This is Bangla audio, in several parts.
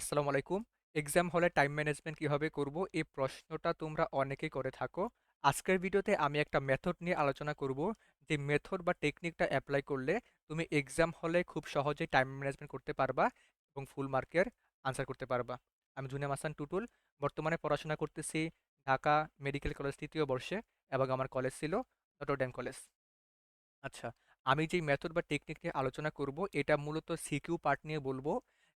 আসসালামু আলাইকুম। এক্সাম হলে টাইম ম্যানেজমেন্ট কীভাবে করব? এই প্রশ্নটা তোমরা অনেকেই করে থাকো। আজকের ভিডিওতে আমি একটা মেথড নিয়ে আলোচনা করব। যে মেথড বা টেকনিকটা অ্যাপ্লাই করলে তুমি এক্সাম হলে খুব সহজেই টাইম ম্যানেজমেন্ট করতে পারবা এবং ফুল মার্কের আনসার করতে পারবা। আমি জুনেম হাসান টুটুল। বর্তমানে পড়াশোনা করতেছি ঢাকা মেডিকেল কলেজ তৃতীয় বর্ষে এবং আমার কলেজ ছিল নটরডেম কলেজ। আচ্ছা, আমি যেই মেথড বা টেকনিক নিয়ে আলোচনা করব এটা মূলত সিকিউ পার্ট নিয়ে বলব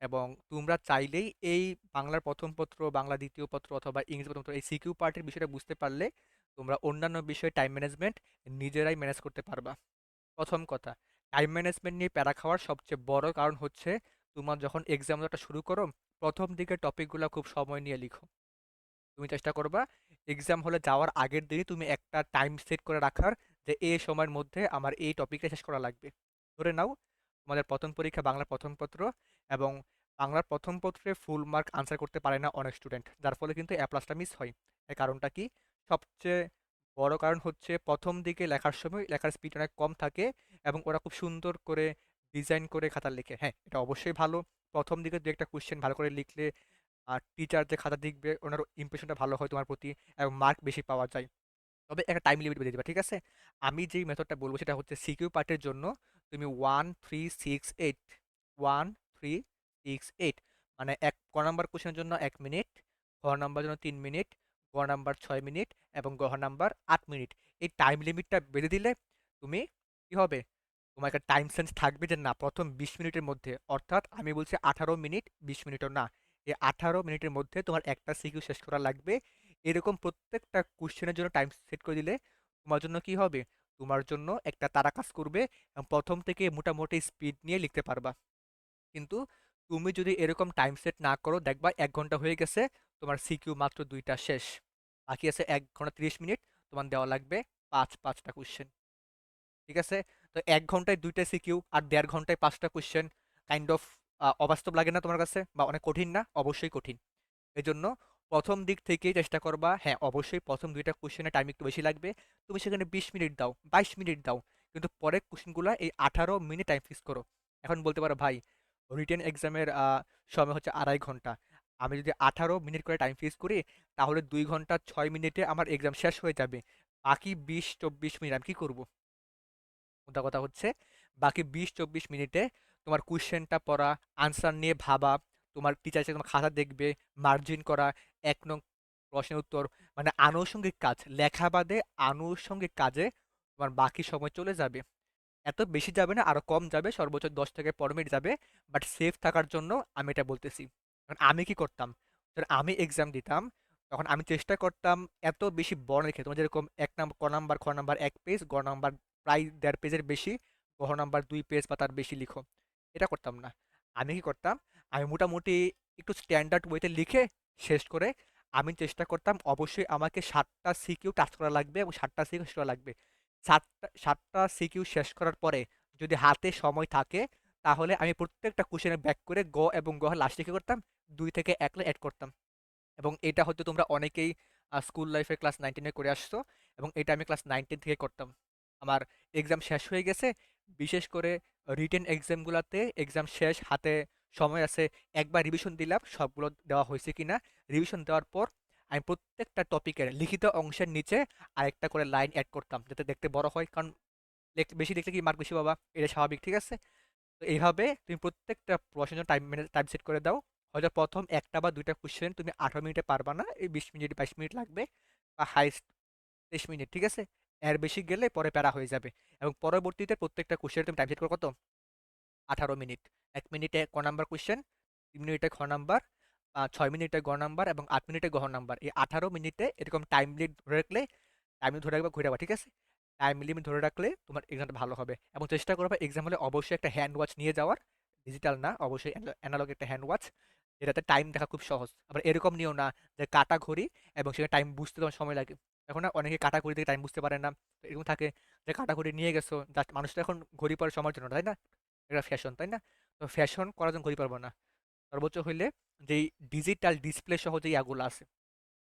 এবং তোমরা চাইলেই এই বাংলার প্রথম পত্র, বাংলা দ্বিতীয় পত্র অথবা ইংরেজি প্রথম পত্র এই সিকিউ পার্টের বিষয়টা বুঝতে পারলে তোমরা অন্যান্য বিষয়ে টাইম ম্যানেজমেন্ট নিজেরাই ম্যানেজ করতে পারবা। প্রথম কথা, টাইম ম্যানেজমেন্ট নিয়ে প্যারা খাওয়ার সবচেয়ে বড় কারণ হচ্ছে তোমার যখন এক্সামটা শুরু করো প্রথম দিকের টপিকগুলো খুব সময় নিয়ে লিখো। তুমি চেষ্টা করবা এক্সাম হলে যাওয়ার আগের দিনই তুমি একটা টাইম সেট করে রাখার যে এই সময়ের মধ্যে আমার এই টপিকটা শেষ করা লাগবে ধরে নাও তোমাদের প্রথম পরীক্ষা বাংলা প্রথম পত্র এবং বাংলার প্রথম পত্রে ফুল মার্ক আনসার করতে পারে না অনেক স্টুডেন্ট যার ফলে কিন্তু এ প্লাসটা মিস হয়। এর কারণটা কি? সবচেয়ে বড় কারণ হচ্ছে প্রথম দিকে লেখার সময় লেখার স্পিড অনেক কম থাকে এবং ওরা খুব সুন্দর করে ডিজাইন করে খাতা লিখে। হ্যাঁ এটা অবশ্যই ভালো। প্রথম দিকে দু একটা কোয়েশ্চেন ভালো করে লিখলে আর টিচার যে খাতা দেখবে ওনার ইমপ্রেশনটা ভালো হয় তোমার প্রতি এবং মার্ক বেশি পাওয়া যায়। তবে একটা টাইম লিমিট বেঁধে দিবা, ঠিক আছে? আমি যেই মেথডটা বলব সেটা হচ্ছে সিকিউ পার্টের জন্য তুমি one three six eight one three six eight মানে এক, ক নাম্বার কোশ্চেনের জন্য এক মিনিট ঘ নাম্বার জন্য তিন মিনিট গ নাম্বার ছয় মিনিট এবং গহ নাম্বার আট মিনিট এই টাইম লিমিটটা বেঁধে দিলে তুমি কি হবে? তোমার একটা টাইম সেন্স থাকবে যে না, প্রথম বিশ মিনিটের মধ্যে, অর্থাৎ আমি বলছি আঠারো মিনিট বিশ মিনিটও না। এই আঠারো মিনিটের মধ্যে তোমার একটা সিকিউ শেষ করা লাগবে। এরকম প্রত্যেকটা কোশ্চেনের জন্য টাইম সেট করে দিলে তোমার জন্য কি হবে? তোমার জন্য একটা তারা কাজ করবে এবং প্রথম থেকে মোটামুটি স্পিড নিয়ে লিখতে পারবা। কিন্তু তুমি যদি এরকম টাইম সেট না করো, দেখবা এক ঘণ্টা হয়ে গেছে, তোমার সিকিউ মাত্র দুইটা শেষ। বাকি আছে এক ঘণ্টা তিরিশ মিনিট, তোমার দেওয়া লাগবে পাঁচ, পাঁচটা কোশ্চেন ঠিক আছে? তো এক ঘন্টায় দুইটা সিকিউ আর দেড় ঘন্টায় পাঁচটা কোশ্চেন কাইন্ড অফ অবাস্তব লাগে না তোমার কাছে? বা অনেক কঠিন না? অবশ্যই কঠিন। এই জন্য প্রথম দিক থেকেই চেষ্টা করবা হ্যাঁ অবশ্যই প্রথম দুইটা কোশ্চেনের টাইম একটু বেশি লাগবে। তুমি সেখানে বিশ মিনিট দাও, বাইশ মিনিট দাও। কিন্তু পরের কোশ্চেনগুলো এই আঠারো মিনিট টাইম ফিক্স করো। এখন বলতে পারো, ভাই রিটেন এক্সামের সময় হচ্ছে আড়াই ঘণ্টা। আমি যদি আঠারো মিনিট করে টাইম ফিক্স করি, তাহলে দুই ঘণ্টা ছয় মিনিটে আমার এক্সাম শেষ হয়ে যাবে। বাকি বিশ, চব্বিশ মিনিট আমি কী করব? মোদ্দা কথা হচ্ছে, বাকি বিশ, চব্বিশ মিনিটে তোমার কোশ্চেনটা পড়া আনসার নিয়ে ভাবা, তোমার টিচার তোমার খাতা দেখবে মার্জিন করা, এক নং প্রশ্নের উত্তর মানে আনুষঙ্গিক কাজ, লেখা বাদে আনুষঙ্গিক কাজে তোমার বাকি সময় চলে যাবে। এত বেশি যাবে না আরও কম যাবে, সর্বোচ্চ দশ থেকে পনেরো মিনিট যাবে। বাট সেফ থাকার জন্য আমি এটা বলতেছি। কারণ আমি কি করতাম? ধর আমি এক্সাম দিতাম, তখন আমি চেষ্টা করতাম এত বেশি বড় লিখে। তোমার যেরকম এক নাম্বার ক নাম্বার, খ নাম্বার এক পেজ গ নাম্বার প্রায় দেড় পেজের বেশি গহ নাম্বার দুই পেজ বা তার বেশি লিখো। এটা করতাম না। আমি কি করতাম? আমি মোটামুটি একটু স্ট্যান্ডার্ড ওয়েতে লিখে শেষ করে আমি চেষ্টা করতাম অবশ্যই আমাকে সাতটা সিকিউ টাচ করা লাগবে এবং সাতটা সিকিউ শেষ করা লাগবে। সাতটা সাতটা সিকিউ শেষ করার পরে যদি হাতে সময় থাকে, তাহলে আমি প্রত্যেকটা কোশ্চেনে ব্যাক করে গ এবং গ লাস্ট লিখে করতাম, দুই থেকে এক অ্যাড করতাম। এবং এটা হয়তো তোমরা অনেকেই স্কুল লাইফে ক্লাস নাইনটিনে করে আসছো এবং এটা আমি ক্লাস নাইনটিন থেকে করতাম। আমার এক্সাম শেষ হয়ে গেছে, বিশেষ করে রিটেন এক্সামগুলোতে এক্সাম শেষ, হাতে সময় আছে, একবার রিভিশন দিলাম, সবগুলো দেওয়া হয়েছে কি না রিভিশন দেওয়ার পর আমি প্রত্যেকটা টপিকের লিখিত অংশের নিচে আরেকটা করে লাইন অ্যাড করতাম যাতে দেখতে বড় হয়। কারণ বেশি দেখলে কি মার্ক বেশি পাবা? এটা স্বাভাবিক, ঠিক আছে? তো এইভাবে তুমি প্রত্যেকটা প্রশ্নের টাইম টাইম সেট করে দাও। হয়তো প্রথম একটা বা দুইটা কোশ্চেন তুমি আঠারো মিনিটে পারবা না, এই বিশ মিনিট, বাইশ মিনিট লাগবে বা হাইস্ট তেইশ মিনিট, ঠিক আছে? এর বেশি গেলে পরে প্যারা হয়ে যাবে। এবং পরবর্তীতে প্রত্যেকটা কোশ্চেন তুমি টাইম সেট করো কত? আঠারো মিনিট। এক মিনিটে ক নাম্বার কোশ্চেন তিন মিনিটে খ নাম্বার ছয় মিনিটে গ নাম্বার এবং আট মিনিটে গহ নাম্বার। এই আঠারো মিনিটে এরকম টাইম লিমিট ধরে রাখলে টাইম ধরে রাখবা, ঘুরে ঠিক আছে? টাইম লিমিট ধরে রাখলে তোমার এক্সামটা ভালো হবে। এবং চেষ্টা করবে এক্সাম হলে অবশ্যই একটা হ্যান্ড ওয়াচ নিয়ে যাওয়ার। ডিজিটাল না, অবশ্যই অ্যানালগ একটা হ্যান্ড ওয়াচ এটাতে টাইম দেখা খুব সহজ। আবার এরকম নিও না যে কাটা ঘড়ি এবং সেখানে টাইম বুঝতে তোমার সময় লাগে। এখন না অনেকে কাটা ঘড়ি থেকে টাইম বুঝতে পারে না। এরকম থাকে যে কাটা ঘড়ি নিয়ে গেছো জাস্ট মানুষ এখন ঘড়ি পরে সময়ের জন্য, তাই না? এটা ফ্যাশন তাই না? তো ফ্যাশন করার জন্য ঘড়ি পারব না। সর্বোচ্চ হইলে যেই ডিজিটাল ডিসপ্লে সহ যে ইয়াগুলো আছে,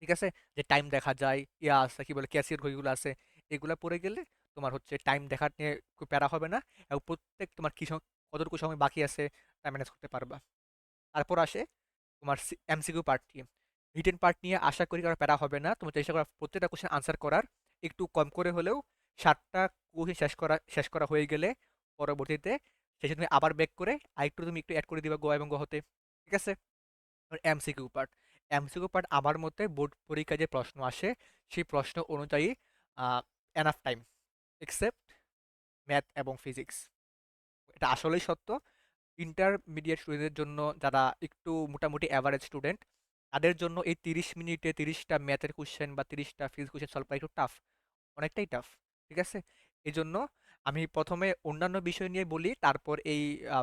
ঠিক আছে? যে টাইম দেখা যায়, ইয়া আছে, কি বলে ক্যাসিয়ার ঘড়িগুলো আছে, এগুলো পরে গেলে তোমার হচ্ছে টাইম দেখার নিয়ে খুব প্যারা হবে না এবং প্রত্যেক তোমার কি কতটুকু সময় বাকি আছে তা ম্যানেজ করতে পারবা। তারপর আসে তোমার এমসিকিউ পার্ট নিয়ে রিটেন পার্ট নিয়ে আশা করি কারও প্যারা হবে না তোমার চেষ্টা করা প্রত্যেকটা কোশ্চেন আনসার করার, একটু কম করে হলেও সাতটা কোশ্চেন শেষ করা শেষ করা হয়ে গেলে পরবর্তীতে শেষে তুমি আবার ব্যাক করে আরেকটু তুমি একটু অ্যাড করে দিবা গোয়া এবং গোয়া হতে ঠিক আছে? MCQ part. এমসিকিউ পার্ট আমার মতে বোর্ড পরীক্ষায় যে প্রশ্ন আসে, সেই প্রশ্ন অনুযায়ী এনাফ টাইম এক্সেপ্ট ম্যাথ এবং ফিজিক্স এটা আসলেই সত্য। ইন্টারমিডিয়েট স্টুডেন্টদের জন্য যারা একটু মোটামুটি অ্যাভারেজ স্টুডেন্ট তাদের জন্য এই তিরিশ মিনিটে তিরিশটা ম্যাথের কোশ্চেন বা তিরিশটা ফিজিক্স কোশ্চেন সলভ করা একটু টাফ অনেকটাই টাফ ঠিক আছে? এই জন্য আমি প্রথমে অন্যান্য বিষয় নিয়ে বলি, তারপর এই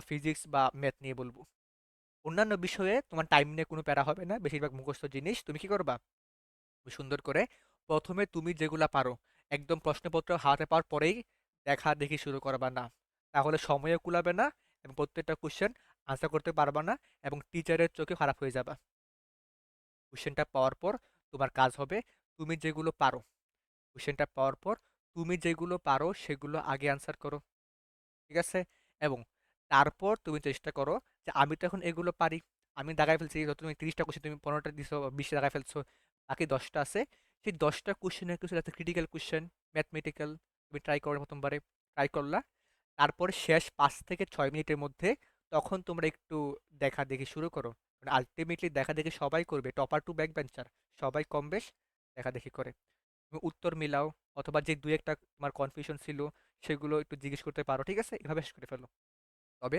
ফিজিক্স বা ম্যাথ নিয়ে বলব। অন্যান্য বিষয়ে তোমার টাইম নিয়ে কোনো প্যারা হবে না, বেশিরভাগ মুখস্থ জিনিস তুমি কি করবা? সুন্দর করে প্রথমে তুমি যেগুলা পারো, একদম প্রশ্নপত্র হাতে পাওয়ার পরেই দেখা দেখি শুরু করবা না। তাহলে সময়ও কুলাবে না এবং প্রত্যেকটা কোশ্চেন আনসার করতে পারবা না এবং টিচারের চোখে খারাপ হয়ে যাবা। কোশ্চেনটা পাওয়ার পর তোমার কাজ হবে তুমি যেগুলো পারো। কোশ্চেনটা পাওয়ার পর তুমি যেগুলো পারো সেগুলো আগে আনসার করো। ঠিক আছে? এবং তারপর তুমি চেষ্টা করো যে আমি তো এখন এগুলো পারি। আমি দাগায় ফেলছি, ধরো তুমি তিরিশটা কোশ্চেন তুমি পনেরোটা দিছো বিশটা দাগায় ফেলছো, বাকি দশটা আছে। সেই দশটা কোশ্চেনের কিছু একটা ক্রিটিক্যাল কোশ্চেন ম্যাথমেটিক্যাল তুমি ট্রাই করো প্রথমবারে ট্রাই করলা। তারপর শেষ পাঁচ থেকে ছয় মিনিটের মধ্যে তখন তোমরা একটু দেখা দেখি শুরু করো। মানে আলটিমেটলি দেখা দেখি সবাই করবে টপার টু ব্যাক বেঞ্চার সবাই কম বেশ দেখা দেখি করে। তুমি উত্তর মিলাও, অথবা যে দুই একটা তোমার কনফিউশন ছিল, সেগুলো একটু জিজ্ঞেস করতে পারো, ঠিক আছে? এভাবে শেষ করে ফেলো। তবে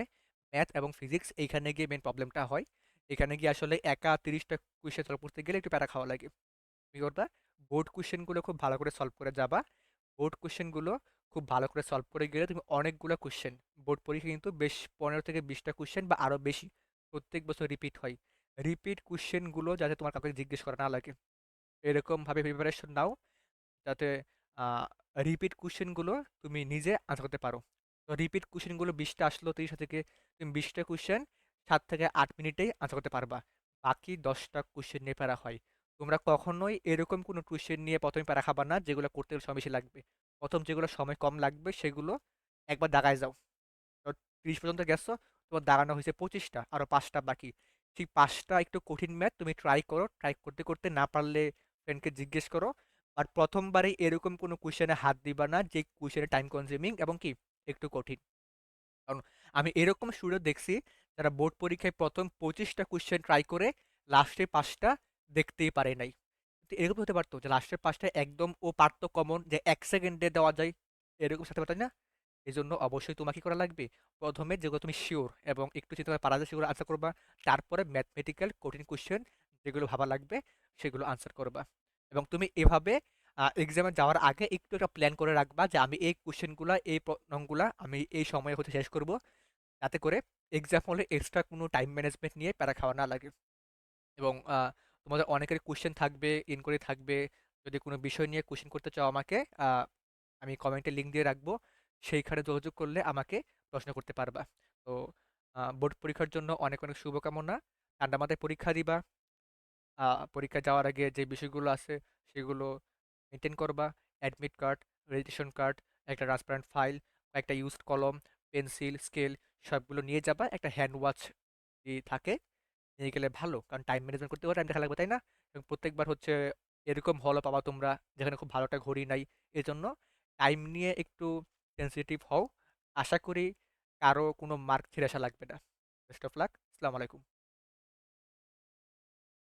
ম্যাথ এবং ফিজিক্স এইখানে গিয়ে মেন প্রবলেমটা হয়। এখানে গিয়ে আসলে একা তিরিশটা কুয়েশন সলভ করতে গেলে একটু প্যারা খাওয়া লাগে। তুমি বোর্ড কোশ্চেনগুলো খুব ভালো করে সলভ করে যাবা। বোর্ড কোশ্চেনগুলো খুব ভালো করে সলভ করে গেলে তুমি অনেকগুলো কোশ্চেন বোর্ড পরীক্ষা কিন্তু বেশ পনেরো থেকে বিশটা কোশ্চেন বা আরও বেশি প্রত্যেক বছর রিপিট হয়। রিপিট কোশ্চেনগুলো যাতে তোমার কাউকে জিজ্ঞেস করা না লাগে। এরকমভাবে প্রিপারেশন নাও। যাতে রিপিট কোশ্চেনগুলো তুমি নিজে আনসার করতে পারো। তো রিপিট কোশ্চেনগুলো বিশটা আসলো, তিরিশ থেকে তুমি বিশটা কোশ্চেন সাত থেকে আট মিনিটেই আনসার করতে পারবা। বাকি দশটা কোশ্চেন নিয়ে প্যারা হয়। তোমরা কখনোই এরকম কোনো কোশ্চেন নিয়ে প্রথমে প্যারা খাবা না, যেগুলো করতে সময় বেশি লাগবে। প্রথম যেগুলো সময় কম লাগবে, সেগুলো একবার দাগায় যাও। তো তিরিশ পর্যন্ত গেছো, তোমার দাঁড়ানো হয়েছে পঁচিশটা আরও পাঁচটা বাকি। ঠিক পাঁচটা একটু কঠিন ম্যাথ তুমি ট্রাই করো ট্রাই করতে করতে না পারলে ফ্রেন্ডকে জিজ্ঞেস করো। আর প্রথমবারেই এরকম কোনো কোশ্চেনে হাত দিবা না, যে কোশ্চেনে টাইম কনজিউমিং এবং কি একটু কঠিন। কারণ আমি এরকম স্টুডেন্ট দেখছি, যারা বোর্ড পরীক্ষায় প্রথম পঁচিশটা কোশ্চেন ট্রাই করে লাস্টে পাঁচটা দেখতেই পারে নাই। এরকম হতে পারতো যে লাস্টের পাঁচটা একদম ও পারতো কমন যে এক সেকেন্ডে দেওয়া যায়, এরকম সাথে পারতো না? এই জন্য অবশ্যই তোমাকে কি করা লাগবে? প্রথমে যেগুলো তুমি শিওর এবং একটু চিন্তা পারা যায় সেগুলো আনসার করবা, তারপরে ম্যাথমেটিক্যাল কঠিন কোশ্চেন যেগুলো ভাবা লাগবে, সেগুলো আনসার করবা। এবং তুমি এভাবে এক্সামে যাওয়ার আগে একটু একটা প্ল্যান করে রাখবা যে আমি এই কোশ্চেনগুলো এই প্রশ্নগুলো আমি এই সময়ে হতে শেষ করব। যাতে করে এক্সাম হলে এক্সট্রা কোনো টাইম ম্যানেজমেন্ট নিয়ে প্যারা খাওয়া না লাগে। এবং তোমাদের অনেকের কোশ্চেন থাকবে ইনকোয়ারি থাকবে। যদি কোনো বিষয় নিয়ে কোশ্চেন করতে চাও আমাকে আমি কমেন্টে লিঙ্ক দিয়ে রাখব। সেইখানে যোগাযোগ করলে আমাকে প্রশ্ন করতে পারবা। তো বোর্ড পরীক্ষার জন্য অনেক অনেক শুভকামনা। ঠান্ডা মাথায় পরীক্ষা দিবা। পরীক্ষা যাওয়ার আগে যে বিষয়গুলো আছে সেগুলো মেনটেন করবা অ্যাডমিট কার্ড রেজিস্ট্রেশন কার্ড একটা ট্রান্সপারেন্ট ফাইল একটা ইউজড কলম পেন্সিল স্কেল সবগুলো নিয়ে যাবা, একটা হ্যান্ড ওয়াচ থাকে, নিয়ে গেলে ভালো, কারণ টাইম ম্যানেজমেন্ট করতে টাইম দেখা লাগবে, তাই না? এবং প্রত্যেকবার হচ্ছে এরকম হলও পাবা তোমরা, যেখানে খুব ভালোটা ঘড়ি নাই, এজন্য টাইম নিয়ে একটু সেন্সিটিভ হও। আশা করি কারও কোনো মার্ক ছেড়ে আসা লাগবে না। বেস্ট অফ লাক আসসালামু আলাইকুম।